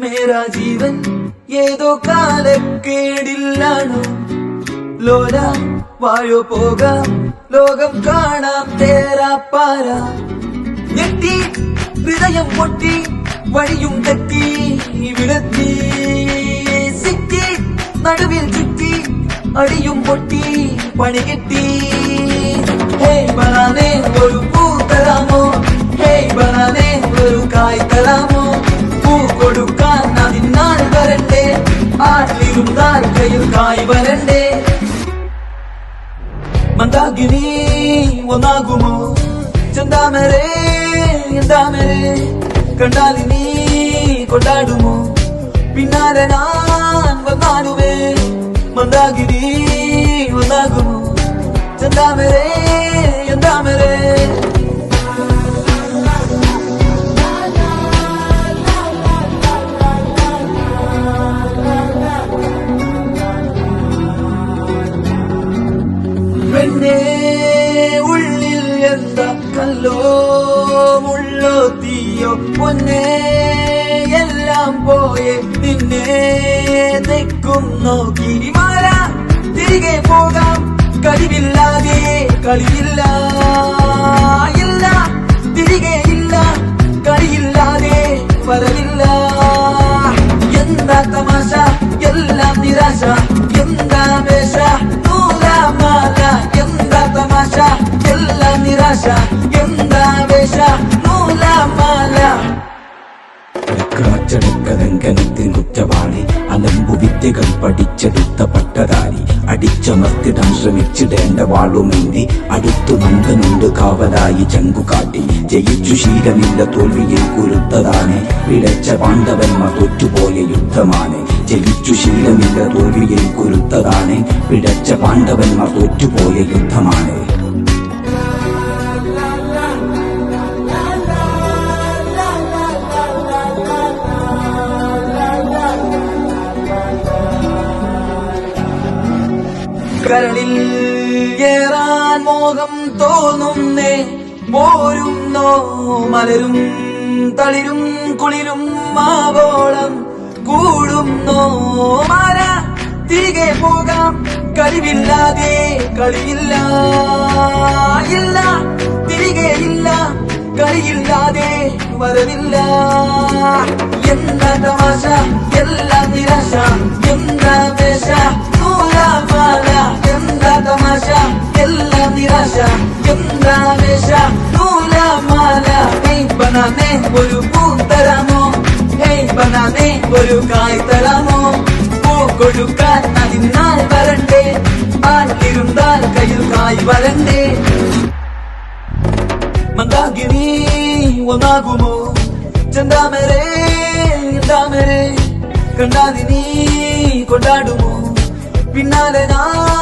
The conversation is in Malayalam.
മേരാ ജീവൻ ഏതോ കാലക്കേടില്ലാണോ ലോല വാഴോ പോകാം ലോകം കാണാം തേരാ പാര ഞെട്ടി ഹൃദയം പൊട്ടി വഴിയും തെറ്റി വിടത്തി സിറ്റി നടുവിൽ ചുറ്റി അടിയും പൊട്ടി പണി കെട്ടി ഹേയ് ബനാനെ ഒരു കായ് വരണ്ടേ? മന്ദാകിനി ഒന്നാകുമോ? ചന്താമരേ എന്താമരേ കണ്ടാലിനി കൊണ്ടാടുമോ? പിന്നാലെ ഞാൻ വന്നാലുമേ മന്ദാകിനി ഒന്നാകുമോ? ചന്താമരേ എന്താമരേ കല്ലോ മുള്ളോ തീയോ പൊന്നേ എല്ലാം പോയെ നിന്നെ തെക്കും നോക്കി മാല തിരികെ പോകാം കഴിവില്ലാതെ കളിയില്ല അച്ചടക്കലംഘനത്തിൻ കുറ്റവാളി അലമ്പു വിദ്യകൾ പഠിച്ചെടുത്ത പട്ടതാരി. അടിച്ചമർത്തിടാൻ ശ്രമിച്ചിടേണ്ട വാളുമേന്തി. അടുത്തു നന്ദനുണ്ട് കാവലായി ചങ്കുകാട്ടി. ജയിച്ചു ശീലമില്ല തോൽവിയിൽ കുരുത്തതാണ് വിളച്ച പാണ്ഡവന്മാർ തോറ്റുപോയ യുദ്ധമാണ് ജയിച്ചു ശീലമില്ല തോൽവിയിൽ കുരുത്തതാണ് വിളച്ച പാണ്ഡവന്മാർ തോറ്റുപോയ യുദ്ധമാണ് കരളിൽ ഏറാൻ മോഹം തോന്നുന്നേ. പോരുന്നോ? മലരും തളിരും കുളിരും മാവോളം കൂടുന്നോ? മര തിരികെ പോകാം. കഴിവില്ലാതെ കളിയില്ല. ഇല്ല. തിരികെ ഇല്ല. കളിയില്ലാതെ വരവില്ല. എന്താ തമാശ? എല്ലാം നിരാശ? എന്താ വേഷ ഹേയ് ബനാനെ ഒരു കായ് തരാമോ പൂ കൊടുക്കാൻ അതിനാൾ വരണ്ടേ ആട്ടിരുന്നാൽ കയ്യിൽ കായ് വരണ്ടേ മന്ദാകിനി ഒന്നാകുമോ ചെന്താമരേ എന്താമരേ കണ്ടാലിനി കൊണ്ടാടുമോ പിന്നാലെ ഞാൻ